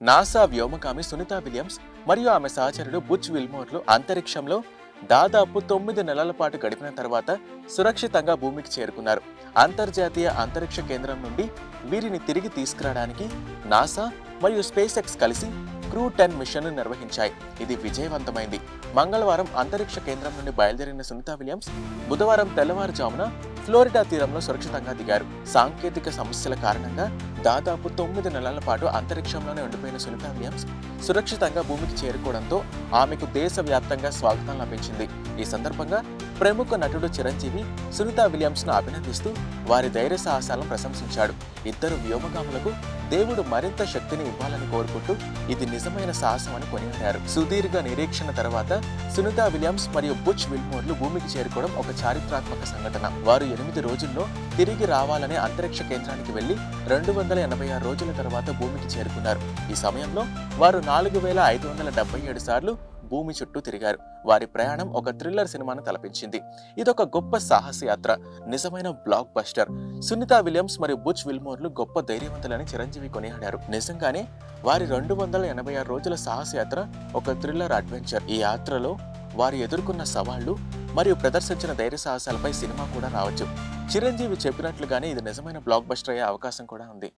NASA వ్యోమకామి Sunitha Williams మరియు ఆమె సహచరుడు బుచ్ విల్మోర్లు అంతరిక్షంలో దాదాపు తొమ్మిది నెలల పాటు గడిపిన తర్వాత సురక్షితంగా భూమికి చేరుకున్నారు. అంతర్జాతీయ అంతరిక్ష కేంద్రం నుండి వీరిని తిరిగి తీసుకురావడానికి నాసా మరియు స్పేస్ ఎక్స్ కలిసి క్రూ టెన్ మిషన్ను నిర్వహించాయి. ఇది విజయవంతమైంది. మంగళవారం అంతరిక్ష కేంద్రం నుండి బయలుదేరిన సునీత విలియమ్స్ బుధవారం తెల్లవారుజామున ఫ్లోరిడా తీరంలో సురక్షితంగా దిగారు. సాంకేతిక సమస్యల కారణంగా దాదాపు తొమ్మిది నెలల పాటు అంతరిక్షంలోనే ఉండిపోయిన సునీత విలియమ్స్ సురక్షితంగా భూమికి చేరుకోవడంతో ఆమెకు దేశవ్యాప్తంగా స్వాగతం లభించింది. ఈ సందర్భంగా ప్రముఖ నటుడు చిరంజీవి సునీత విలియమ్స్ను అభినందిస్తూ వారి ధైర్య సాహసాలను ప్రశంసించాడు. ఇద్దరు వ్యోమగాములకు దేవుడు మరింత శక్తిని ఇవ్వాలని కోరుకుంటూ ఇది నిజమైన సాహసం అని కొనియాడారు. సుదీర్ఘ నిరీక్షణ తర్వాత సునీత విలియమ్స్ మరియు బుచ్ విల్మోర్లు భూమికి చేరుకోవడం ఒక చారిత్రాత్మక సంఘటన. వారు ఎనిమిది రోజుల్లో తిరిగి రావాలనే అంతరిక్ష కేంద్రానికి వెళ్ళి రెండు వందల ఎనభై ఆరు రోజుల తర్వాత భూమికి చేరుకున్నారు. ఈ సమయంలో వారు నాలుగు వేల ఐదు వందల డెబ్బై ఏడు సార్లు భూమి చుట్టూ తిరిగారు. వారి ప్రయాణం ఒక థ్రిల్లర్ సినిమాను తలపించింది. ఇదొక గొప్ప సాహస యాత్ర నిజమైన బ్లాక్ బస్టర్ సునీత విలియమ్స్ మరియు బుచ్ విల్మోర్లు గొప్ప ధైర్యవంతులని చిరంజీవి కొనియాడారు. నిజంగానే వారి రెండు వందల ఎనభై ఆరు రోజుల సాహస యాత్ర ఒక థ్రిల్లర్ అడ్వెంచర్. ఈ యాత్రలో వారు ఎదుర్కొన్న సవాళ్ళు మరియు ప్రదర్శించిన ధైర్య సాహసాలపై సినిమా కూడా రావచ్చు. చిరంజీవి చెప్పినట్లుగానే ఇది నిజమైన బ్లాక్ బస్టర్ అయ్యే అవకాశం కూడా ఉంది.